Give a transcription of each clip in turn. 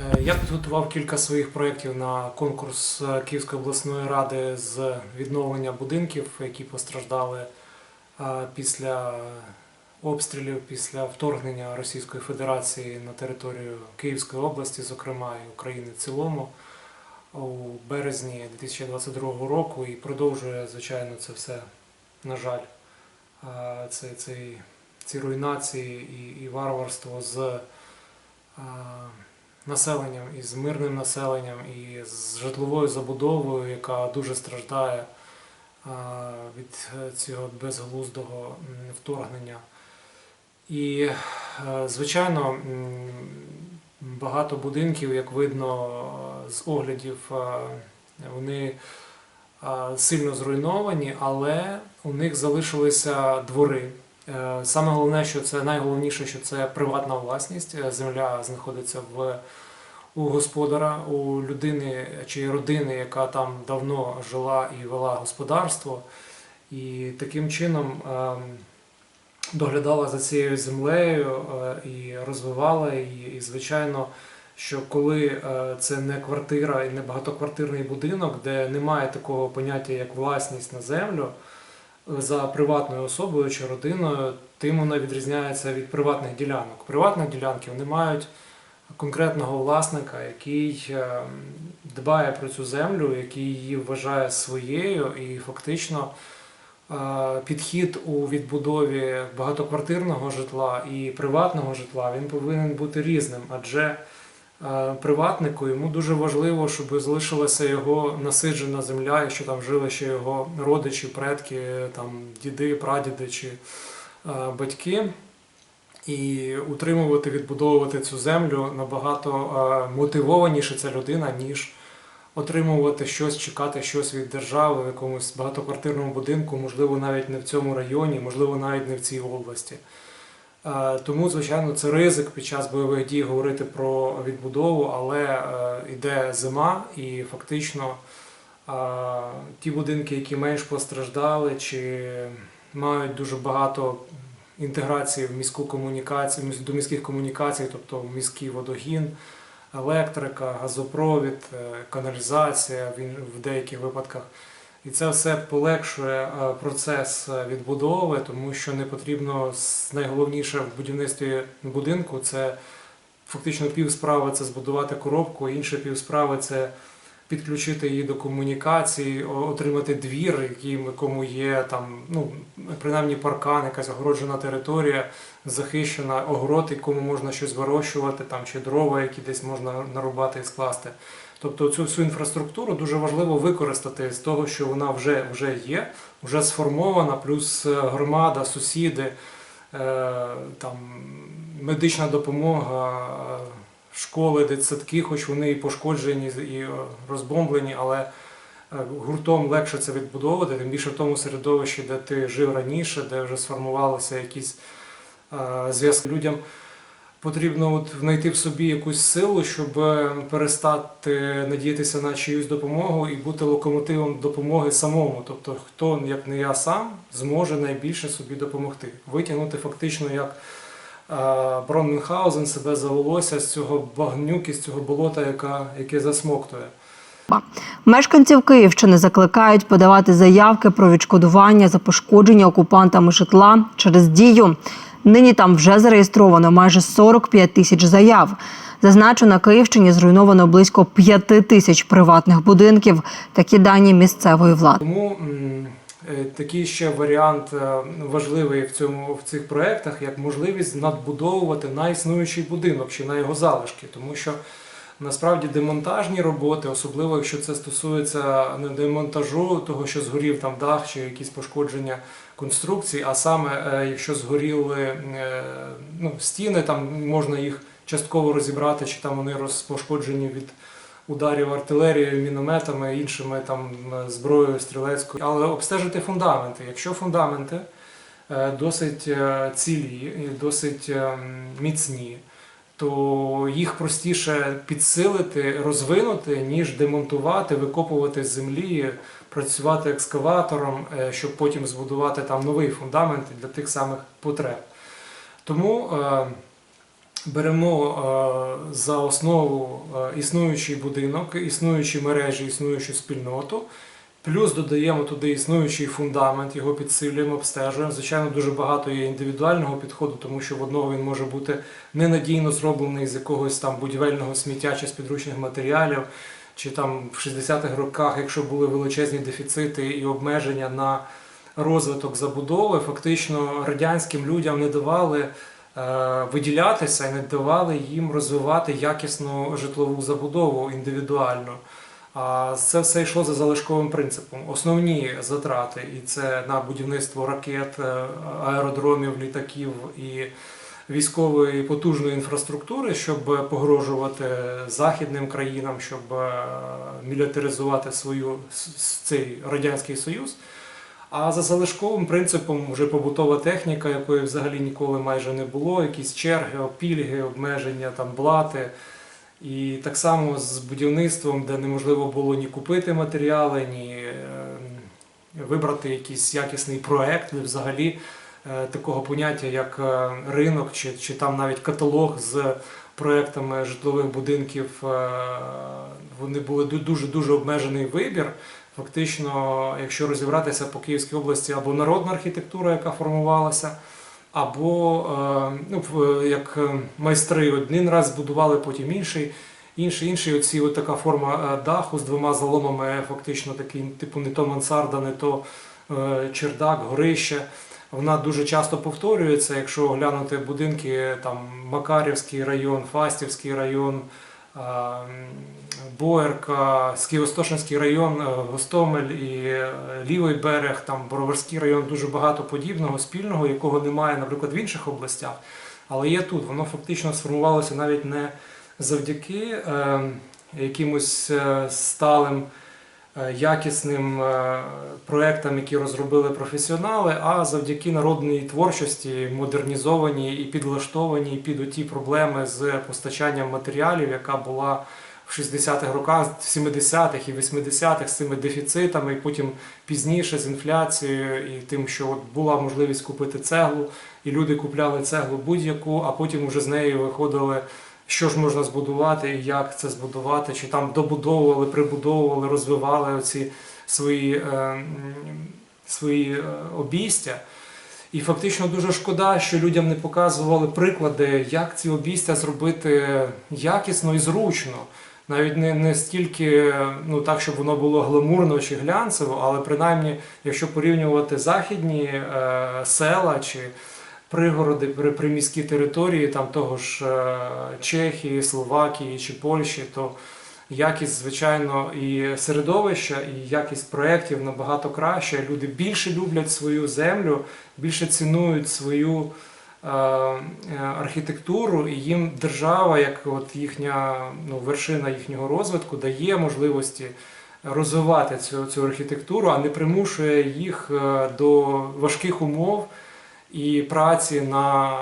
Е, Я підготував кілька своїх проєктів на конкурс е, Київської обласної ради з відновлення будинків, які постраждали е, після обстрілів, після вторгнення Російської Федерації на територію Київської області, зокрема і України в цілому, у березні 2022 року. І продовжує, звичайно, це все, на жаль, це, цей, ці руйнації і, і варварство з населенням, і з мирним населенням, і з житловою забудовою, яка дуже страждає від е, цього безглуздого вторгнення. І, е, звичайно, багато будинків, як видно е, з оглядів, е, вони е, сильно зруйновані, але у них залишилися двори. Е, Саме головне, що це найголовніше, що це приватна власність. Е, Земля знаходиться в у господара, у людини чи родини, яка там давно жила і вела господарство, і таким чином ем, доглядала за цією землею е, і розвивала її. І, звичайно, що коли це не квартира і не багатоквартирний будинок, де немає такого поняття, як власність на землю, за приватною особою чи родиною, тим вона відрізняється від приватних ділянок. Приватні ділянки вони мають конкретного власника, який е, дбає про цю землю, який її вважає своєю, і фактично е, підхід у відбудові багатоквартирного житла і приватного житла він повинен бути різним, адже приватнику йому дуже важливо, щоб залишилася його насиджена земля, якщо там жили ще його родичі, предки, там діди, прадіди чи е, батьки. І утримувати, відбудовувати цю землю набагато е, мотивованіше ця людина, ніж отримувати щось, чекати щось від держави в якомусь багатоквартирному будинку, можливо, навіть не в цьому районі, можливо, навіть не в цій області. Е, Тому, звичайно, це ризик під час бойових дій говорити про відбудову, але е, йде зима, і фактично е, ті будинки, які менш постраждали, чи мають дуже багато інтеграції в міську комунікацію, до міських комунікацій, тобто міський водогін, електрика, газопровід, каналізація в деяких випадках. І це все полегшує е, процес е, відбудови, тому що не потрібно найголовніше в будівництві будинку це фактично пів справи це збудувати коробку, інше пів справи це підключити її до комунікації, отримати двір, в якому є там, ну, принаймні паркан, якась огороджена територія, захищена, огород, якому можна щось вирощувати, там, чи дрова, які десь можна нарубати і скласти. Тобто цю всю інфраструктуру дуже важливо використати з того, що вона вже, вже є, вже сформована, плюс е, громада, сусіди, е, там, медична допомога, е, школи, дитсадки, хоч вони і пошкоджені і розбомблені, але гуртом легше це відбудовувати, тим більше в тому середовищі, де ти жив раніше, де вже сформувалися якісь зв'язки людям. Потрібно от знайти в собі якусь силу, щоб е, перестати надіятися на чиюсь допомогу і бути локомотивом допомоги самому. Тобто, хто, як не я сам, зможе найбільше собі допомогти. Витягнути фактично як е, Брон Мюнхгаузен себе за волосся з цього багнюки, з цього болота, яка, яке засмоктує. Мешканців Київщини закликають подавати заявки про відшкодування за пошкодження окупантами житла через дію. Нині там вже зареєстровано майже 45 тисяч заяв. Зазначу, на Київщині зруйновано близько 5 тисяч приватних будинків. Такі дані місцевої влади. Тому е, такий ще варіант е, важливий в цьому в цих проєктах, як можливість надбудовувати на існуючий будинок чи на його залишки, тому що насправді демонтажні роботи, особливо якщо це стосується не демонтажу того, що згорів там дах чи якісь пошкодження конструкцій, а саме е, якщо згоріли е, ну, стіни, там можна їх частково розібрати, чи там вони розпошкоджені від ударів артилерією, мінометами, іншими там е, зброєю стрілецькою, але обстежити фундаменти. Якщо фундаменти досить цілі, досить міцні, то їх простіше підсилити, розвинути, ніж демонтувати, викопувати з землі, працювати екскаватором, е, щоб потім збудувати там новий фундамент для тих самих потреб. Тому е, беремо е, за основу існуючий будинок, існуючі мережі, існуючу спільноту. Плюс додаємо туди існуючий фундамент, його підсилюємо, обстежуємо. Звичайно, дуже багато є індивідуального підходу, тому що в одного він може бути ненадійно зроблений з якогось там будівельного сміття чи з підручних матеріалів, чи там в 60-х роках, якщо були величезні дефіцити і обмеження на розвиток забудови, фактично радянським людям не давали е, виділятися і не давали їм розвивати якісну житлову забудову індивідуально. А це все йшло за залишковим принципом. Основні затрати, і це на будівництво ракет, е, аеродромів, літаків і військової потужної інфраструктури, щоб погрожувати західним країнам, щоб е, мілітаризувати свою цей радянський союз. А за залишковим принципом вже побутова техніка, якої взагалі ніколи майже не було, якісь черги, пільги, обмеження, там блати. І так само з будівництвом, де неможливо було ні купити матеріали, ні е, вибрати якийсь якісний проект, взагалі такого поняття, як е, ринок, чи, чи там навіть каталог з проектами житлових будинків. е, Вони були дуже дуже обмежений вибір. Фактично, якщо розібратися по Київській області, або народна архітектура, яка формувалася, або е, ну, як е, майстри один раз збудували, потім інший. Інший, інший, оці от така форма е, даху з двома заломами, фактично такий, типу, не то мансарда, не то е, чердак, горище. Вона дуже часто повторюється, якщо оглянути будинки, там Макарівський район, Фастівський район, м, Боярка, Києво-Стошинський район, е, Гостомель і е, лівий берег, там Бороварський район, дуже багато подібного, спільного, якого немає, наприклад, в інших областях. Але є тут. Воно фактично сформувалося навіть не завдяки е, якимось е, сталим якісним е, проектам, які розробили професіонали, а завдяки народній творчості, модернізованій і підлаштованій під оті проблеми з постачанням матеріалів, яка була в 60-х роках, 70-х і 80-х з цими дефіцитами, і потім пізніше з інфляцією і тим, що от була можливість купити цеглу, і люди купляли цеглу будь-яку, а потім вже з нею виходили що ж можна збудувати і як це збудувати, чи там добудовували, прибудовували, розвивали оці свої, е, свої е, обійстя. І фактично дуже шкода, що людям не показували приклади, як ці обійстя зробити якісно і зручно. Навіть не, не стільки ну, так, щоб воно було гламурно чи глянцево, але принаймні, якщо порівнювати західні е, села чи пригороди, при, приміські території там того ж е, Чехії, Словакії чи Польщі, то якість, звичайно, і середовища, і якість проєктів набагато краще. Люди більше люблять свою землю, більше цінують свою е, архітектуру, і їм держава, як от їхня ну, вершина їхнього розвитку, дає можливості розвивати цю, цю архітектуру, а не примушує їх е, до важких умов і праці на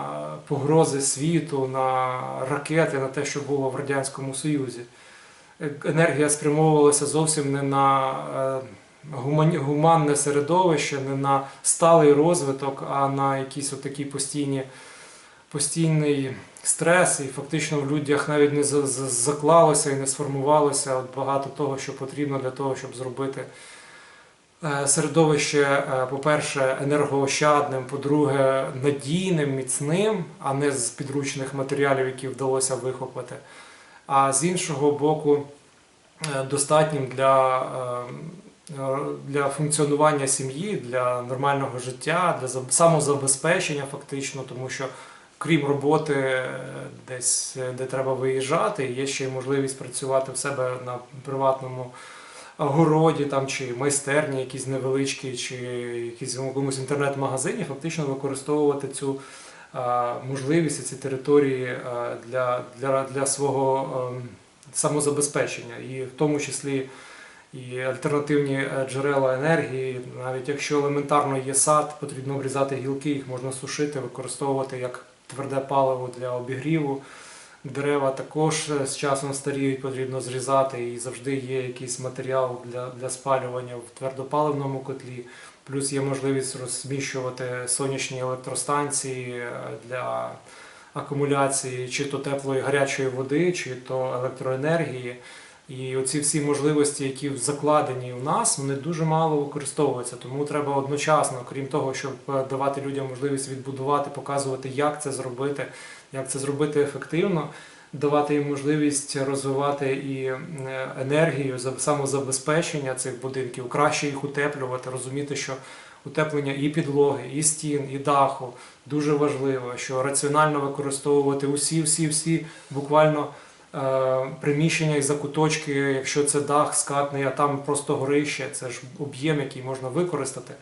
погрози світу, на ракети, на те, що було в Радянському Союзі. Е, Енергія спрямовувалася зовсім не на е, гуманне середовище, не на сталий розвиток, а на якісь отакі постійні, постійний стрес. І фактично в людях навіть не за- за- заклалося і не сформувалося от багато того, що потрібно для того, щоб зробити середовище, е, по-перше, енергоощадним, по-друге, надійним, міцним, а не з підручних матеріалів, які вдалося вихопити. А з іншого боку, е, достатнім для, е, е, для функціонування сім'ї, для нормального життя, для самозабезпечення, фактично, тому що крім роботи е, десь, е, де треба виїжджати, є ще й можливість працювати в себе на приватному городі там, чи майстерні якісь невеличкі, чи якісь в якомусь інтернет-магазині, фактично використовувати цю можливість, ці території для, для, для свого ем, самозабезпечення, і в тому числі і альтернативні е, джерела енергії. Навіть якщо елементарно є сад, потрібно обрізати гілки, їх можна сушити, використовувати як тверде паливо для обігріву. Дерева також е, з часом старіють, потрібно зрізати, і завжди є якийсь матеріал для, для спалювання в твердопаливному котлі. Плюс є можливість розміщувати сонячні електростанції е, для акумуляції, чи то теплої гарячої води, чи то електроенергії. І оці всі можливості, які закладені у нас, вони дуже мало використовуються. Тому треба одночасно, крім того, щоб е, давати людям можливість відбудувати, показувати, як це зробити, як це зробити ефективно, давати їм можливість розвивати і е, енергію, за- самозабезпечення цих будинків, краще їх утеплювати, розуміти, що утеплення і підлоги, і стін, і даху дуже важливо, що раціонально використовувати усі, всі, всі буквально е, приміщення і закуточки, якщо це дах скатний, а там просто горище, це ж об'єм, який можна використати.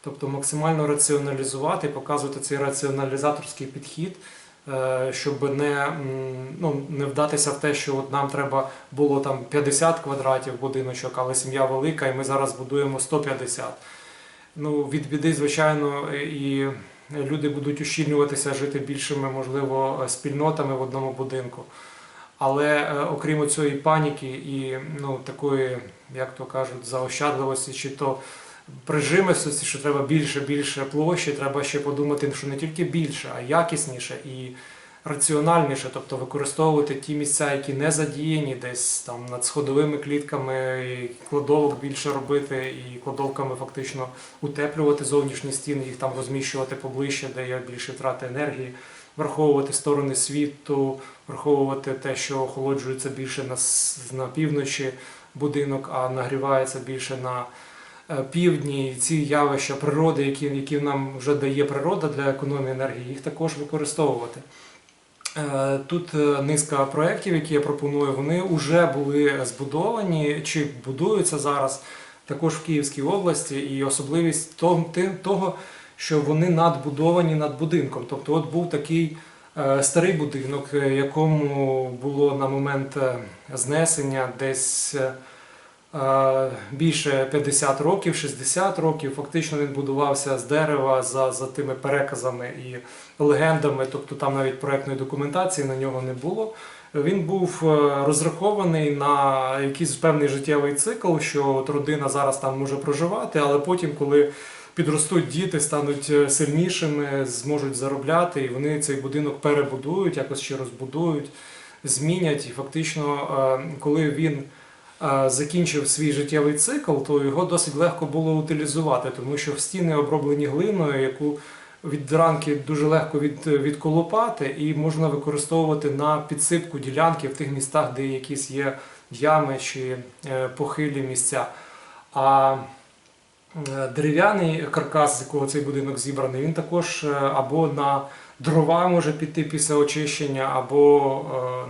Тобто максимально раціоналізувати, показувати цей раціоналізаторський підхід, щоб не, ну, не вдатися в те, що от нам треба було там 50 квадратів будиночок, але сім'я велика, і ми зараз будуємо 150. Ну, від біди, звичайно, і люди будуть ущільнюватися, жити більшими, можливо, спільнотами в одному будинку. Але е, окрім цієї паніки і ну, такої, як то кажуть, заощадливості, чи то прижимистості, що треба більше, більше площі, треба ще подумати, що не тільки більше, а якісніше і раціональніше, тобто використовувати ті місця, які не задіяні, десь там над сходовими клітками, і кладовок більше робити, і кладовками фактично утеплювати зовнішні стіни, їх там розміщувати поближче, де є більше втрати енергії, враховувати сторони світу, враховувати те, що охолоджується більше на, на півночі будинок, а нагрівається більше на півдні. І ці явища природи, які, які нам вже дає природа для економії енергії, їх також використовувати. Е, Тут е, низка проєктів, які я пропоную, вони вже були збудовані чи будуються зараз також в Київській області, і особливість того, що вони надбудовані над будинком. Тобто, от був такий е, старий будинок, е, якому було на момент е, знесення десь е, е, більше 50 років, 60 років. Фактично він будувався з дерева за, за тими переказами і легендами, тобто там навіть проектної документації на нього не було. Він був е, розрахований на якийсь певний життєвий цикл, що от родина зараз там може проживати, але потім, коли підростуть діти, стануть е, сильнішими, зможуть заробляти, і вони цей будинок перебудують, якось ще розбудують, змінять. І фактично, е, коли він закінчив свій життєвий цикл, то його досить легко було утилізувати, тому що стіни оброблені глиною, яку від ранки дуже легко від, відколупати, і можна використовувати на підсипку ділянки в тих містах, де якісь є ями чи е, похилі місця. А е, дерев'яний каркас, з якого цей будинок зібраний, він також е, або на дрова може піти після очищення, або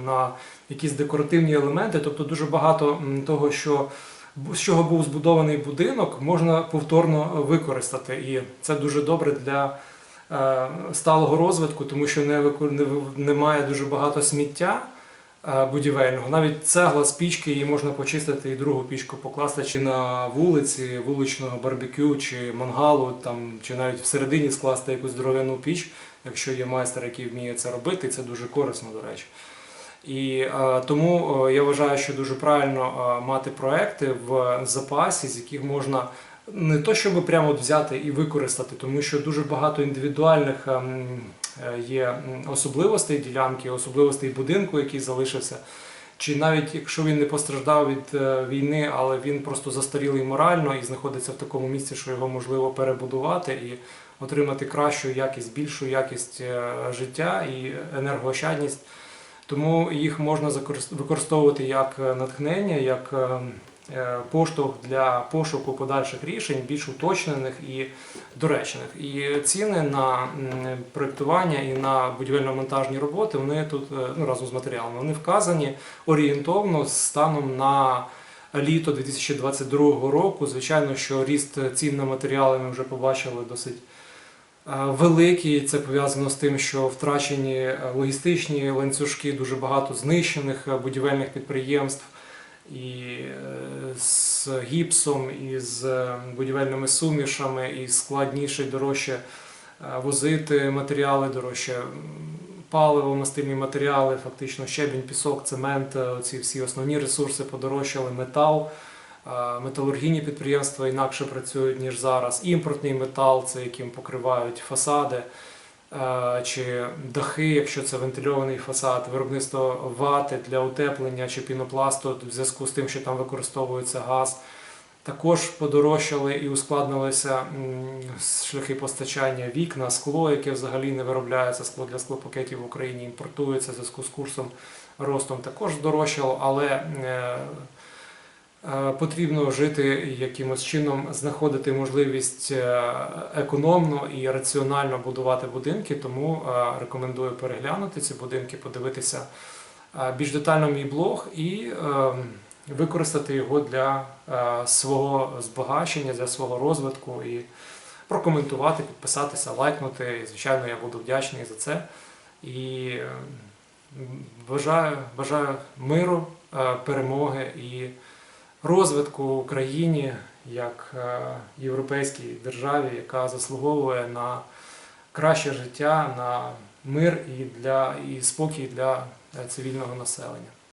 на якісь декоративні елементи. Тобто дуже багато того, що з чого був збудований будинок, можна повторно використати. І це дуже добре для е, сталого розвитку, тому що не, не немає дуже багато сміття е, будівельного. Навіть цегла з пічки її можна почистити і другу пічку покласти чи на вулиці, вуличного барбекю, чи мангалу, там, чи навіть всередині скласти якусь здоров'яну піч, якщо є майстер, який вміє це робити, і це дуже корисно, до речі. І е, тому е, я вважаю, що дуже правильно е, мати проекти в запасі, з яких можна не то, щоб прямо от взяти і використати, тому що дуже багато індивідуальних ем, є особливостей ділянки, особливостей будинку, який залишився. Чи навіть якщо він не постраждав від війни, але він просто застарілий морально і знаходиться в такому місці, що його можливо перебудувати і отримати кращу якість, більшу якість життя і енергоощадність. Тому їх можна використовувати як е, натхнення, як е, е, поштовх для пошуку подальших рішень, більш уточнених і доречних. І ціни на проєктування і на будівельно-монтажні роботи вони тут ну, разом з матеріалами вони вказані орієнтовно станом на літо 2022 року. Звичайно, що ріст цін на матеріали ми вже побачили досить. Великі це пов'язано з тим, що втрачені е, логістичні ланцюжки, дуже багато знищених е, будівельних підприємств і е, з гіпсом, і з будівельними сумішами, і складніше, і дорожче возити матеріали, дорожче паливо, мастильні матеріали, фактично щебінь, пісок, цемент, ці всі основні ресурси подорожчали, метал. Е, Металургійні підприємства інакше працюють, ніж зараз. Імпортний метал, це яким покривають фасади. е, чи дахи, якщо це вентильований фасад, виробництво вати для утеплення чи пінопласту в зв'язку з тим, що там використовується газ. Також подорожчали і ускладнилися шляхи постачання вікна, скло, яке взагалі не виробляється, скло для склопакетів в Україні імпортується в зв'язку з курсом ростом. Також здорожчало, але е, потрібно жити якимось чином, знаходити можливість е, економно і раціонально будувати будинки. Тому е, рекомендую переглянути ці будинки, подивитися е, більш детально мій блог і е, використати його для е, свого збагачення, для свого розвитку і прокоментувати, підписатися, лайкнути. І, звичайно, я буду вдячний за це. І е, бажаю, бажаю миру, е, перемоги і розвитку Україні як е, європейській державі, яка заслуговує на краще життя, на мир і для і спокій для е, цивільного населення.